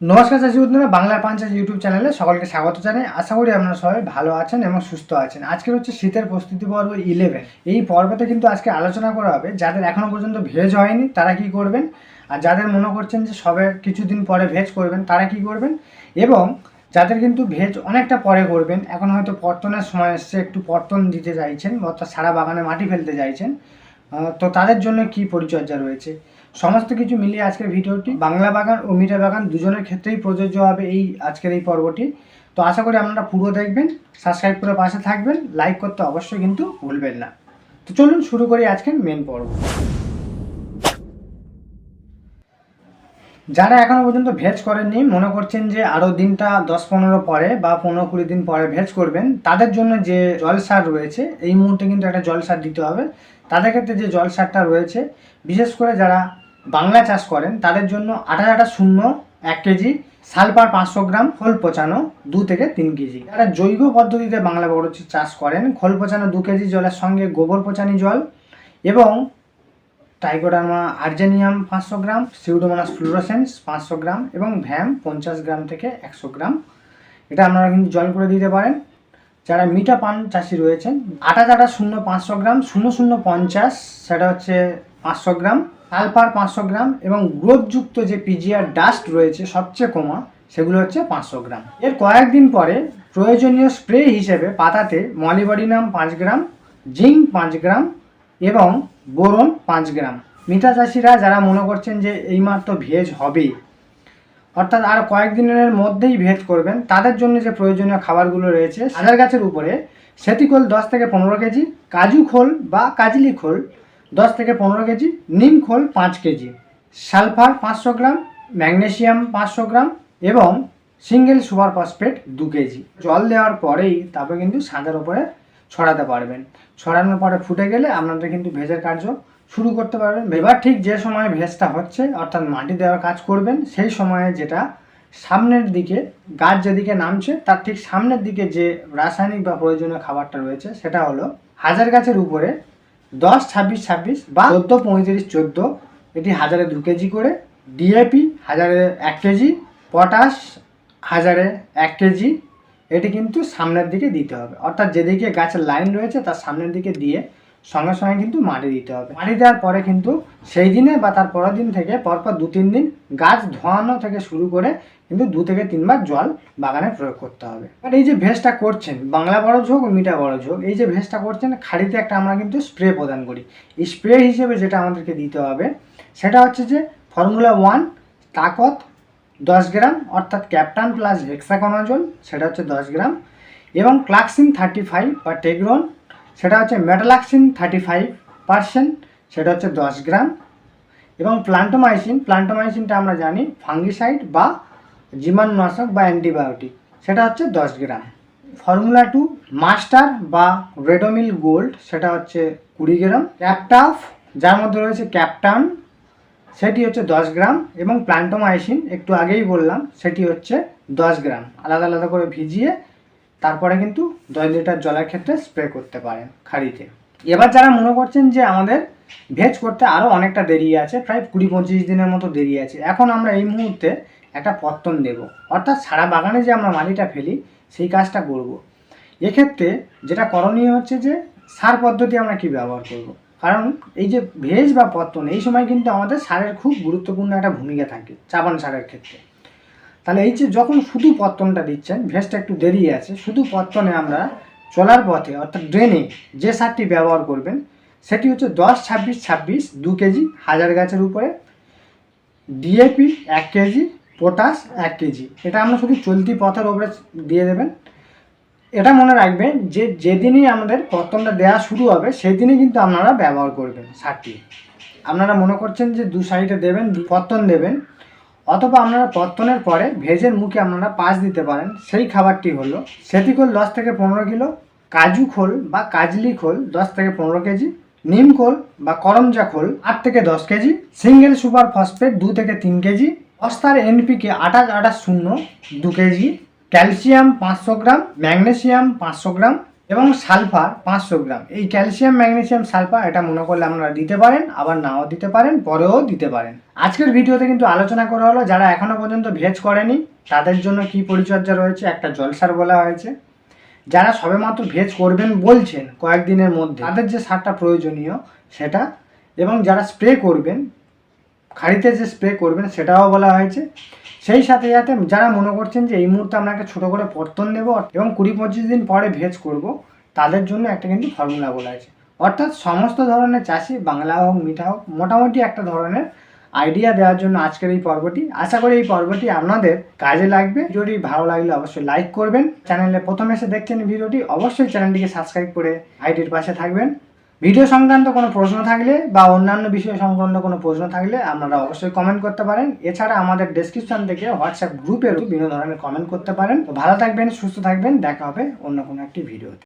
নমস্কার চাষি বন্ধুরা, বাংলার পাঞ্চাশ ইউটিউব চ্যানেলে সকলকে স্বাগত জানাই। আশা করি আপনারা সবাই ভালো আছেন এবং সুস্থ আছেন। আজকে হচ্ছে শীতের প্রস্তুতি পর্ব ইলেভেন এই পর্বতে কিন্তু আজকে আলোচনা করা হবে, যাদের এখনও পর্যন্ত ভেজ হয়নি, তারা কি করবেন? আর যাদের মনে করছেন যে সবে কিছুদিন পরে ভেজ করবেন, তারা কি করবেন? এবং যাদের কিন্তু ভেজ অনেকটা পরে করবেন, এখন হয়তো পর্তনের সময় এসছে, একটু পর্তন দিতে চাইছেন, অর্থাৎ সারা বাগানে মাটি ফেলতে চাইছেন তো তাদের জন্য কি পরিচর্যা রয়েছে? সমস্ত কিছু মিলিয়ে আজকের ভিডিওটি বাংলা বাগান ও মিঠা বাগান দুজনের ক্ষেত্রেই প্রযোজ্য হবে এই আজকের এই পর্বটি। তো আশা করি আপনারা পুরো দেখবেন সাবস্ক্রাইব করে পাশে থাকবেন লাইক করতে অবশ্যই কিন্তু ভুলবেন না। তো চলুন শুরু করি আজকের মেন পর্ব। যারা এখনও পর্যন্ত ভেজ করেননি, মনে করছেন যে আরও দিনটা দশ পনেরো পরে বা পনেরো কুড়ি দিন পরে ভেজ করবেন, তাদের জন্য যে জল সার রয়েছে, এই মুহূর্তে কিন্তু একটা জল সার দিতে হবে। তাদের ক্ষেত্রে যে জল সারটা রয়েছে, বিশেষ করে যারা বাংলা চাষ করেন, তাদের জন্য আটা আটা শূন্য, এক কেজি সালফার পাঁচশো গ্রাম, খোল পচানো, দু থেকে তিন কেজি। যারা জৈব পদ্ধতিতে বাংলা বড় চাষ করেন, খোল পচানো দু কেজি জলের সঙ্গে গোবর পচানি জল এবং টাইকোডার্মা আর্জেনিয়াম পাঁচশো গ্রাম, সিউডোমোনাস ফ্লুরোসেন্স পাঁচশো গ্রাম এবং ভ্যাম পঞ্চাশ গ্রাম থেকে একশো গ্রাম। এটা আপনারা কিন্তু জল করে দিতে পারেন। যারা মিঠা পান চাষি রয়েছেন আটা চাটা শূন্য পাঁচশো গ্রাম, শূন্য শূন্য পঞ্চাশ, সেটা হচ্ছে পাঁচশো গ্রাম। সালফার পাঁচশো গ্রাম এবং গ্রোথযুক্ত যে পিজিআর ডাস্ট রয়েছে সবচেয়ে কমা, সেগুলো হচ্ছে পাঁচশো গ্রাম। এর কয়েকদিন পরে প্রয়োজনীয় স্প্রে হিসেবে পাতাতে মলিবডিনাম পাঁচ গ্রাম জিঙ্ক পাঁচ গ্রাম এবং বোরন পাঁচ গ্রাম। মিঠা চাষিরা যারা মনে করছেন যে এইমাত্র ভেজ হবেই, অর্থাৎ আর কয়েকদিনের মধ্যেই ভেজ করবেন, তাদের জন্য যে প্রয়োজনীয় খাবারগুলো রয়েছে হাজার গাছের উপরে, সেতিকোল দশ থেকে পনেরো কেজি, কাজু খোল বা কাজলি খোল দশ থেকে পনেরো কেজি, নিম খোল পাঁচ কেজি, সালফার পাঁচশো গ্রাম ম্যাগনেসিয়াম পাঁচশো গ্রাম এবং সিঙ্গেল সুপার ফসফেট দু কেজি। জল দেওয়ার পরেই তারপরে কিন্তু সাঁদের ওপরে ছড়াতে পারবেন। ছড়ানোর পরে ফুটে গেলে আপনাদের কিন্তু ভেজের কার্য শুরু করতে পারবেন। এবার ঠিক যে সময় ভেজটা হচ্ছে, অর্থাৎ মাটি দেওয়ার কাজ করবেন, সেই সময়ে যেটা সামনের দিকে, গাছ যেদিকে নামছে, তার ঠিক সামনের দিকে যে রাসায়নিক বা প্রয়োজনীয় খাবারটা রয়েছে, সেটা হলো হাজার গাছের উপরে দশ, ছাব্বিশ ছাব্বিশ বা চোদ্দ, পঁয়ত্রিশ, চোদ্দ। এটি হাজারে দু কেজি করে। ডিএপি হাজারে এক কেজি, পটাশ হাজারে এক কেজি। এটি কিন্তু সামনের দিকে দিতে হবে। অর্থাৎ যেদিকে গাছের লাইন রয়েছে, তার সামনের দিকে দিয়ে সঙ্গে সঙ্গে কিন্তু মাটি দিতে হবে। মাটি দেওয়ার পরে কিন্তু সেই দিনে বা তার পরের দিন থেকে পরপর দু তিন দিন গাছ ধোয়ানো থেকে শুরু করে কিন্তু দু থেকে তিনবার জল বাগানে প্রয়োগ করতে হবে। আর এই যে ভেজটা করছেন, বাংলা ঝোঁক ও মিঠা বড় ঝোঁক এই যে ভেজটা করছেন, খাড়িতে একটা আমরা কিন্তু স্প্রে প্রদান করি। এই স্প্রে হিসেবে যেটা আমাদেরকে দিতে হবে, সেটা হচ্ছে যে ফর্মুলা ওয়ান তাকত দশ গ্রাম, অর্থাৎ ক্যাপটান প্লাস হেক্সাকোনাজল সেটা হচ্ছে দশ গ্রাম, এবং ক্লাক্সিন থার্টি ফাইভ বা টেগ্রন সেটা হচ্ছে মেটালাক্সিন থার্টি ফাইভ পার্সেন্ট সেটা হচ্ছে দশ গ্রাম। এবং প্লান্টোমাইসিন প্লান্টোমাইসিনটা আমরা জানি ফাঙ্গিসাইড বা জীবাণুনাশক বা অ্যান্টিবায়োটিক সেটা হচ্ছে দশ গ্রাম। ফর্মুলা টু মাস্টার বা রেডোমিল গোল্ড সেটা হচ্ছে কুড়ি গ্রাম। ক্যাপটাফ যার মধ্যে রয়েছে ক্যাপটান সেটি হচ্ছে দশ গ্রাম। এবং প্লান্টোমাইসিন একটু আগেই বললাম, সেটি হচ্ছে দশ গ্রাম। আলাদা আলাদা করে ভিজিয়ে তারপরে কিন্তু দশ লিটার জলের ক্ষেত্রে স্প্রে করতে পারেন খাড়িতে এবার যারা মনে করছেন যে আমাদের ভেজ করতে আরও অনেকটা দেরি আছে, প্রায় কুড়ি পঁচিশ দিনের মতো দেরি আছে, এখন আমরা এই মুহূর্তে একটা পত্তন দেব অর্থাৎ সারা বাগানে যে আমরা মাটিটা ফেলি, সেই কাজটা করব। এক্ষেত্রে যেটা করণীয় হচ্ছে যে সার পদ্ধতি আমরা কি ব্যবহার করব। কারণ এই যে ভেজ বা পত্তন, এই সময় কিন্তু আমাদের সারের খুব গুরুত্বপূর্ণ একটা ভূমিকা থাকে চাপান সারের ক্ষেত্রে তাহলে এই যে যখন শুধু পত্তনটা দিচ্ছেন ভেজটা একটু দেরি আছে, শুধু পত্তনে আমরা চলার পথে, অর্থাৎ ড্রেনে যে সারটি ব্যবহার করবেন, সেটি হচ্ছে দশ, ছাব্বিশ ছাব্বিশ, দু কেজি হাজার গাছের উপরে ডিএপি এক কেজি পটাশ এক কেজি। এটা আমরা শুধু চলতি পথের ওপরে দিয়ে দেবেন। এটা মনে রাখবেন যে যেদিনই আমাদের পত্তনটা দেওয়া শুরু হবে সেই দিনই কিন্তু আপনারা ব্যবহার করবেন সারটি। আপনারা মনে করছেন যে দু সাইডে দেবেন পত্তন দেবেন অথবা আপনারা পত্তনের পরে ভেজের মুখে আপনারা পাশ দিতে পারেন। সেই খাবারটি হলো সেতিকোল দশ থেকে পনেরো কিলো, কাজু খোল বা কাজলি খোল দশ থেকে পনেরো কেজি, নিম খোল বা করমজা খোল আট থেকে দশ কেজি, সিঙ্গেল সুপার ফসফেট দু থেকে তিন কেজি অস্তার এনপিকে আঠাশ আঠাশ শূন্য দু কেজি, ক্যালসিয়াম পাঁচশো গ্রাম, ম্যাগনেসিয়াম পাঁচশো গ্রাম এবং সালফার পাঁচশো গ্রাম। এই ক্যালসিয়াম, ম্যাগনেসিয়াম, সালফার এটা মনে করলে আপনারা দিতে পারেন, আবার নাও দিতে পারেন, পরেও দিতে পারেন। আজকের ভিডিওতে কিন্তু আলোচনা করা হলো, যারা এখনও পর্যন্ত ভেজ করেনি, তাদের জন্য কি পরিচর্যা রয়েছে, একটা জলসার বলা হয়েছে। যারা সবেমাত্র ভেজ করবেন বলছেন কয়েকদিনের মধ্যে, তাদের যে সারটা প্রয়োজনীয় সেটা, এবং যারা স্প্রে করবেন খাড়িতে যে স্প্রে করবেন সেটাও বলা হয়েছে। সেই সাথে সাথে যারা মনে করছেন যে এই মুহূর্তে আমরা একটা ছোটো করে পর্তন নেব এবং কুড়ি পঁচিশ দিন পরে ভেজ করব, তাদের জন্য একটা কিন্তু ফর্মুলা বলা হয়েছে। অর্থাৎ সমস্ত ধরনের চাষি, বাংলা হোক, মিঠা হোক, মোটামুটি একটা ধরনের আইডিয়া দেওয়ার জন্য আজকের এই পর্বটি। আশা করি এই পর্বটি আপনাদের কাজে লাগবে। ভিডিওটি ভালো লাগলে অবশ্যই লাইক করবেন। চ্যানেলে প্রথম এসে দেখছেন ভিডিওটি, অবশ্যই চ্যানেলটিকে সাবস্ক্রাইব করে আইডির পাশে থাকবেন। ভিডিও সংক্রান্ত কোনো প্রশ্ন থাকলে বা অন্যান্য বিষয় সংক্রান্ত কোনো প্রশ্ন থাকলে আপনারা অবশ্যই কমেন্ট করতে পারেন। এছাড়া আমাদের ডেসক্রিপশন থেকে হোয়াটসঅ্যাপ গ্রুপেরও বিভিন্ন ধরনের কমেন্ট করতে পারেন। ভালো থাকবেন, সুস্থ থাকবেন, দেখা হবে অন্য কোনো একটি ভিডিওতে